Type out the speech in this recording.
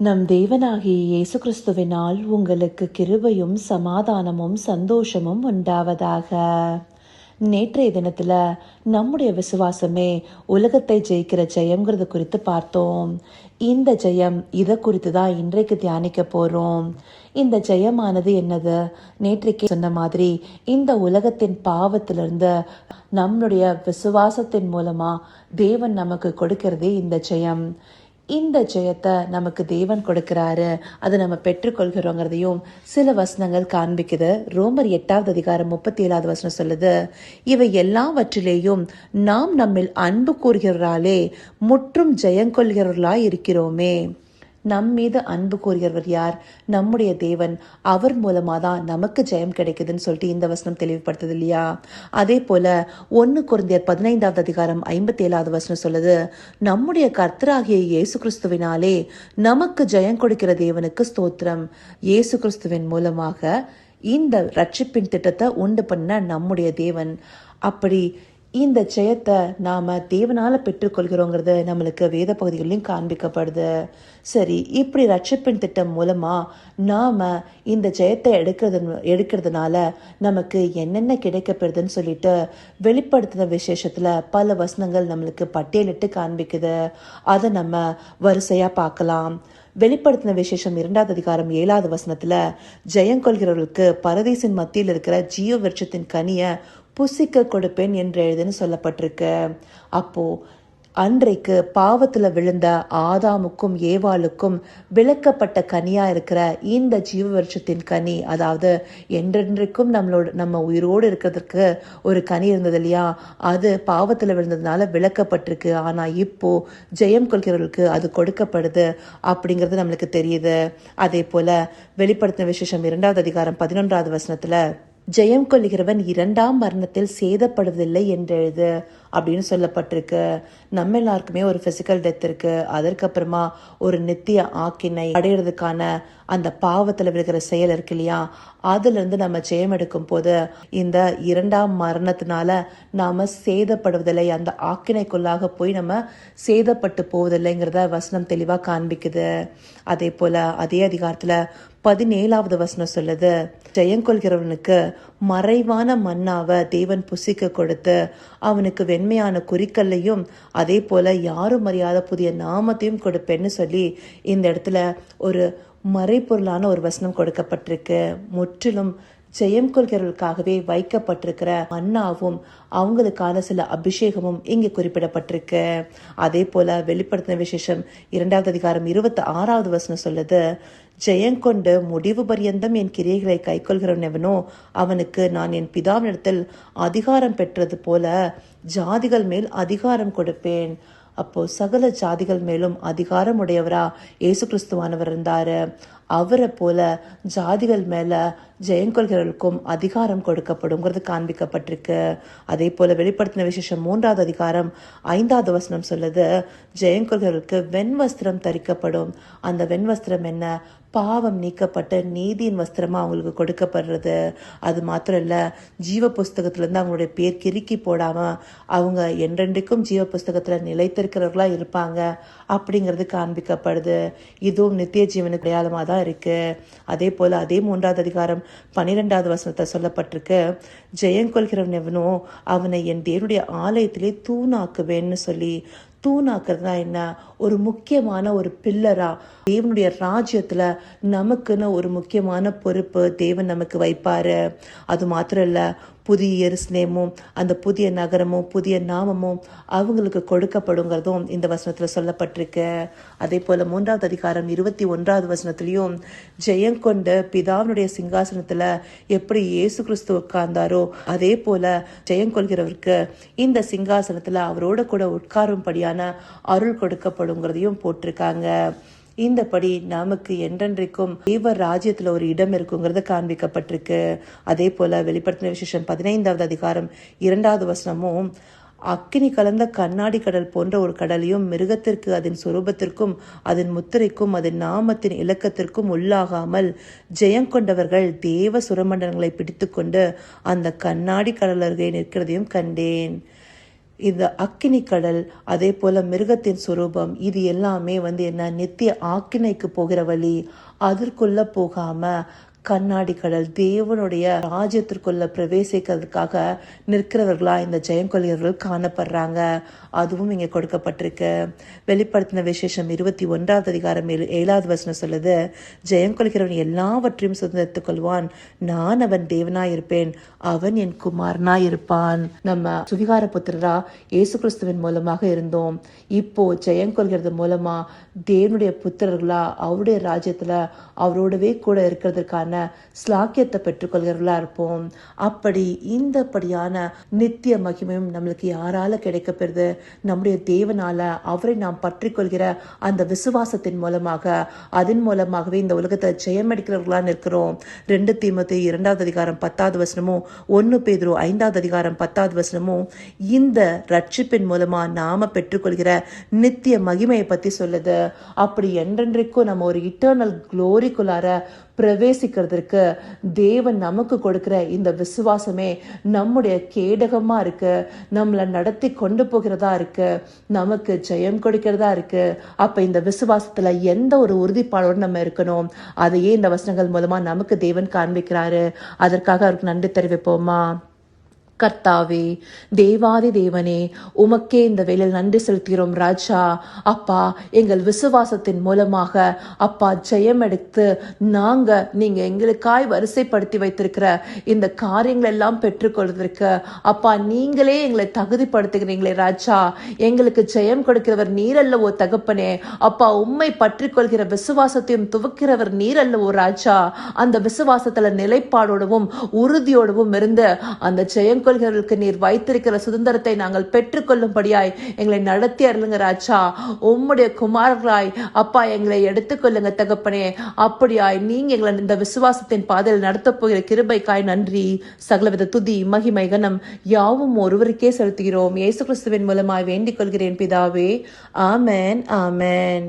நம் தேவனாகிய இயேசு கிறிஸ்துவினால் உங்களுக்கு கிருபையும் சமாதானமும் சந்தோஷமும் உண்டாவதாக. நேற்றைய தினத்துல நம்முடைய விசுவாசமே உலகத்தை ஜெயிக்கிற ஜெயங்கிறது குறித்து பார்த்தோம். இந்த ஜெயம் இதை குறித்து தான் இன்றைக்கு தியானிக்க போறோம். இந்த ஜெயமானது என்னது? நேற்றைக்கு சொன்ன மாதிரி இந்த உலகத்தின் பாவத்திலிருந்து நம்மளுடைய விசுவாசத்தின் மூலமா தேவன் நமக்கு கொடுக்கிறதே இந்த ஜெயம். இந்த ஜெயத்தை நமக்கு தேவன் கொடுக்கிறாரு. அதை நம்ம பெற்றுக்கொள்கிறோங்கிறதையும் சில வசனங்கள் காண்பிக்குது. ரோமர் எட்டாவது அதிகாரம் முப்பத்தி ஏழாவது வசனம் சொல்லுது இவை எல்லாவற்றிலேயும் நாம் நம்மில் அன்பு கூறுகிறவர்களாலே முற்றும் ஜெயங்கொள்கிறவர்களாய் இருக்கிறோமே நம் மீது அன்பு கூறியவர் யார்? நம்முடைய தேவன். அவர் மூலமாக தான் நமக்கு ஜெயம் கிடைக்குதுன்னு சொல்லிட்டு இந்த வசனம் தெளிவுபடுத்துது இல்லையா? அதே போல ஒன்று குருந்தியர் பதினைந்தாவது அதிகாரம் ஐம்பத்தி ஏழாவது வசனம் சொல்லுது நம்முடைய கர்த்தராகிய இயேசு கிறிஸ்துவினாலே நமக்கு ஜெயம் கொடுக்கிற தேவனுக்கு ஸ்தோத்திரம். இயேசு கிறிஸ்துவின் மூலமாக இந்த ரட்சிப்பின் திட்டத்தை உண்டு பண்ண நம்முடைய தேவன். அப்படி இந்த ஜெயத்தை நாம் தேவனால் பெற்றுக்கொள்கிறோங்கிறது நம்மளுக்கு வேத பகுதிகளிலும் காண்பிக்கப்படுது. சரி இப்படி ரட்சிப்பின் திட்டம் மூலமாக நாம் இந்த ஜெயத்தை எடுக்கிறது எடுக்கிறதுனால நமக்கு என்னென்ன கிடைக்கப்பெறுதுன்னு சொல்லிட்டு வெளிப்படுத்தின விசேஷத்தில் பல வசனங்கள் நம்மளுக்கு பட்டியலிட்டு காண்பிக்குது. அதை நம்ம வரிசையாக பார்க்கலாம். வெளிப்படுத்தின விசேஷம் இரண்டாவது அதிகாரம் ஏழாவது வசனத்தில் ஜெயம் கொள்கிறவர்களுக்கு பரதேசின் மத்தியில் இருக்கிற ஜீவ விருட்சத்தின் கனியை புசிக்க கொடுப்பேன் என்று எழுதுன்னு சொல்லப்பட்டிருக்கு. அப்போ அன்றைக்கு பாவத்தில் விழுந்த ஆதாமுக்கும் ஏவாளுக்கும் விளக்கப்பட்ட கனியாக இருக்கிற இந்த ஜீவ வருஷத்தின் கனி அதாவது என்றென்றைக்கும் நம்மளோட நம்ம உயிரோடு இருக்கிறதுக்கு ஒரு கனி இருந்தது இல்லையா? அது பாவத்தில் விழுந்ததுனால விளக்கப்பட்டிருக்கு. ஆனால் இப்போ ஜெயம் கொள்கிறவர்களுக்கு அது கொடுக்கப்படுது அப்படிங்கிறது நம்மளுக்கு தெரியுது. அதே போல் வெளிப்படுத்தின விசேஷம் இரண்டாவது அதிகாரம் பதினொன்றாவது வசனத்தில் ஜெயம் கொள்கிறவன் இரண்டாம் மரணத்தில் சேதப்படுவதில்லை என்றெழுது அப்படின்னு சொல்லப்பட்டிருக்கு. நம்ம எல்லாருக்குமே ஒரு பிசிக்கல் டெத் இருக்கு. அதற்கப்புறமா ஒரு நித்திய ஆக்கினை அடையிறதுக்கான அந்த பாவத்தில் விழுகிற செயல் இருக்கு இல்லையா? அதுலேருந்து நம்ம ஜெயம் எடுக்கும் போது இந்த இரண்டாம் மரணத்தினால நாம சேதப்படுவதில்லை அந்த ஆக்கினைக்குள்ளாக போய் நம்ம சேதப்பட்டு போவதில்லைங்கிறத வசனம் தெளிவாக காண்பிக்குது. அதே போல அதே அதிகாரத்தில் பதினேழாவது வசனம் சொல்லுது ஜெயங்கொள்கிறவனுக்கு மறைவான மண்ணாவை தேவன் புசிக்க கொடுத்து அவனுக்கு வெண்மையான குறிக்கல்லையும் அதே போல யாரும் அறியாத புதிய நாமத்தையும் கொடுப்பேன்னு சொல்லி இந்த இடத்துல ஒரு மறைப்பொருளான ஒரு வசனம் கொடுக்கப்பட்டிருக்கு. முற்றிலும் ஜெயம் கொள்கிறவர்களுக்காகவே வைக்கப்பட்டிருக்கிற மன்னாவும் அவங்களுக்கான சில அபிஷேகமும் இங்கே குறிப்பிடப்பட்டிருக்கு. அதே போல வெளிப்படுத்தின விசேஷம் இரண்டாவது அதிகாரம் இருபத்தி ஆறாவது வசனம் சொல்லுது ஜெயங்கொண்டு முடிவு பரியந்தம் என் கிரியைகளை கைக்கொள்கிறவனவனோ அவனுக்கு நான் என் பிதாவினிடத்தில் அதிகாரம் பெற்றது போல ஜாதிகள் மேல் அதிகாரம் கொடுப்பேன். அப்போ சகல ஜாதிகள் மேலும் அதிகாரம் உடையவரா இயேசு கிறிஸ்துவானவர் இருந்தார். அவரை போல ஜாதிகள் மேல ஜெயங்கொள்கிறவர்களுக்கும் அதிகாரம் கொடுக்கப்படுங்கிறது காண்பிக்கப்பட்டிருக்கு. அதே போல வெளிப்படுத்தின விசேஷம் மூன்றாவது அதிகாரம் ஐந்தாவது வசனம் சொல்லுது ஜெயங்கொள்கிறவர்களுக்கு வெண் வஸ்திரம் தரிக்கப்படும். அந்த வெண்வஸ்திரம் என்ன? பாவம் நீக்கப்பட்ட நீதியின் வஸ்திரமாக அவங்களுக்கு கொடுக்கப்படுறது. அது மாத்திரம் இல்லை ஜீவ புஸ்தகத்திலேருந்து அவங்களுடைய பேர் கிறுக்கி போடாமல் அவங்க என்றென்றைக்கும் ஜீவ புஸ்தகத்தில் நிலைத்திருக்கிறவர்களாக இருப்பாங்க அப்படிங்கிறது காண்பிக்கப்படுது. இதுவும் நித்திய ஜீவனுக்கு அடையாளமாக தான் இருக்குது அதே போல் அதே மூன்றாவது அதிகாரம் பன்னிரெண்டாவது வசனத்தை சொல்லப்பட்டிருக்கு. ஜெயங்கொள்கிறவன் எவனோ அவனை என் தேவனுடைய ஆலயத்திலே தூணாக்குவேன்னு சொல்லி தூணாக்குறதுனா என்ன? ஒரு முக்கியமான ஒரு பில்லரா தேவனுடைய ராஜ்யத்துல நமக்குன்னு ஒரு முக்கியமான பொறுப்பு தேவன் நமக்கு வைப்பாரு. அது மாத்திரம் இல்ல புதிய எருசலேமும் அந்த புதிய நகரமும் புதிய நாமமும் அவங்களுக்கு கொடுக்கப்படுங்கிறதும் இந்த வசனத்தில் சொல்லப்பட்டிருக்கு. அதே போல மூன்றாவது அதிகாரம் இருபத்தி ஒன்றாவது வசனத்திலையும் ஜெயங்கொண்ட பிதாவினுடைய சிங்காசனத்தில் எப்படி இயேசு கிறிஸ்து உட்கார்ந்தாரோ அதே போல ஜெயங்கொள்கிறவருக்கு இந்த சிங்காசனத்தில் அவரோட கூட உட்காரும்படியான அருள் கொடுக்கப்படுங்கிறதையும் போட்டிருக்காங்க. இந்தபடி நமக்கு என்றென்றைக்கும் தேவ ராஜ்யத்துல ஒரு இடம் இருக்குங்கிறத காண்பிக்கப்பட்டிருக்கு. அதே போல வெளிப்படுத்தின விசேஷம் பதினைந்தாவது அதிகாரம் இரண்டாவது வசனமும் அக்கினி கலந்த கண்ணாடி கடல் போன்ற ஒரு கடலையும் மிருகத்திற்கு அதன் சுரூபத்திற்கும் அதன் முத்திரைக்கும் அதன் நாமத்தின் இலக்கத்திற்கும் உள்ளாகாமல் ஜெயங்கொண்டவர்கள் தேவ சுரமண்டலங்களை பிடித்துக்கொண்டு அந்த கண்ணாடி கடல் அருகே நிற்கிறதையும் கண்டேன். இந்த அக்கினி கடல் அதே போல மிருகத்தின் சுரூபம் இது எல்லாமே வந்து என்ன நித்திய ஆக்கினைக்கு போகிற வழி. அதற்குள்ள போகாம கண்ணாடி கடல் தேவனுடைய ராஜ்யத்திற்குள்ள பிரவேசிக்கிறதுக்காக நிற்கிறவர்களா இந்த ஜெயம் கொள்கிறவர்கள் காணப்படுறாங்க. அதுவும் இங்கே கொடுக்கப்பட்டிருக்கு. வெளிப்படுத்தின விசேஷம் இருபத்தி ஒன்றாவது அதிகாரம் ஏழு ஏழாவது வசனம் சொல்லுது ஜெயம் கொள்கிறவன் எல்லாவற்றையும் சுதந்திரத்துக் கொள்வான். நான் அவன் தேவனாய் இருப்பேன் அவன் என் குமாரனாய் இருப்பான் நம்ம சுவிகார புத்திரரா இயேசு கிறிஸ்துவின் மூலமாக இருந்தோம். இப்போ ஜெயம் கொள்கிறது மூலமா தேவனுடைய புத்திரர்களா அவருடைய ராஜ்யத்துல அவரோடவே கூட இருக்கிறதுக்கான ஸ்லாக்கியத்தை பெற்றுக்கொள்கிறவர்களா இருப்போம். அப்படி இந்தபடியான நித்திய மகிமையும் நம்மளுக்கு யாரால கிடைக்கப்பெறுது? நம்முடைய தேவனால அவரை நாம் பற்றி கொள்கிற அந்த விசுவாசத்தின் மூலமாக அதன் மூலமாகவே இந்த உலகத்தை ஜெயமடிக்கிறவர்களா நிற்கிறோம். ரெண்டு தீமத்து இரண்டாவது அதிகாரம் பத்தாவது வசனமும் ஒன்னு பேதுரு ஐந்தாவது அதிகாரம் பத்தாவது வசனமும் இந்த ரட்சிப்பின் மூலமா நாம பெற்றுக்கொள்கிற நித்திய மகிமையை பத்தி சொல்லுது. அப்படி என்றென்றைக்கும் நம்ம ஒரு இட்டர்னல் குளோரிக்குள்ளார பிரவேசிக்கிறதுக்கு தேவன் நமக்கு கொடுக்குற இந்த விசுவாசமே நம்முடைய கேடகமாக இருக்கு. நம்மளை நடத்தி கொண்டு போகிறதா இருக்கு. நமக்கு ஜெயம் கொடுக்கிறதா இருக்கு. அப்போ இந்த விசுவாசத்தில் எந்த ஒரு உறுதிப்பாடோடு நம்ம இருக்கணும்? அதையே இந்த வசனங்கள் மூலமாக நமக்கு தேவன் காண்பிக்கிறாரு. அதற்காக அவருக்கு நன்றி தெரிவிப்போமா? கர்த்தாவே தேவாதி தேவனே உமக்கே இந்த வேலையில் நன்றி செலுத்துகிறோம் ராஜா. அப்பா எங்கள் விசுவாசத்தின் மூலமாக அப்பா ஜெயம் எடுத்து நாங்கள் நீங்கள் எங்களுக்காய் வரிசைப்படுத்தி வைத்திருக்கிற இந்த காரியங்கள் எல்லாம் பெற்றுக்கொள்வதற்கு அப்பா நீங்களே எங்களை தகுதிப்படுத்துகிறீங்களே ராஜா. எங்களுக்கு ஜெயம் கொடுக்கிறவர் நீரல்லவோ தகப்பனே. அப்பா உம்மை பற்றி கொள்கிற விசுவாசத்தையும் துவக்கிறவர் நீரல்லவோ ராஜா. அந்த விசுவாசத்தில் நிலைப்பாடோடவும் உறுதியோடவும் இருந்து அந்த ஜெயம் கொள்கிறவர்களுக்கு நீர் வைத்திருக்கிற சுதந்திரத்தை நாங்கள் பெற்றுக்கொள்ளும்படியாய் எங்களை நடத்தி அருளுங்க ராஜா. உம்முடைய குமாரர்களாய் அப்பா எங்களை எடுத்துக்கொள்ளுங்க தகப்பனே. அப்படியாய் நீங்க எங்களை இந்த விசுவாசத்தின் பாதையில் நடத்தப் போகிற கிருபைக்காய் நன்றி. சகலவித துதி மகிமை கனம் யாவும் ஒருவருக்கே செலுத்துகிறோம். இயேசு கிறிஸ்துவின் மூலமாய் வேண்டிக் கொள்கிறேன் பிதாவே. ஆமேன் ஆமேன்.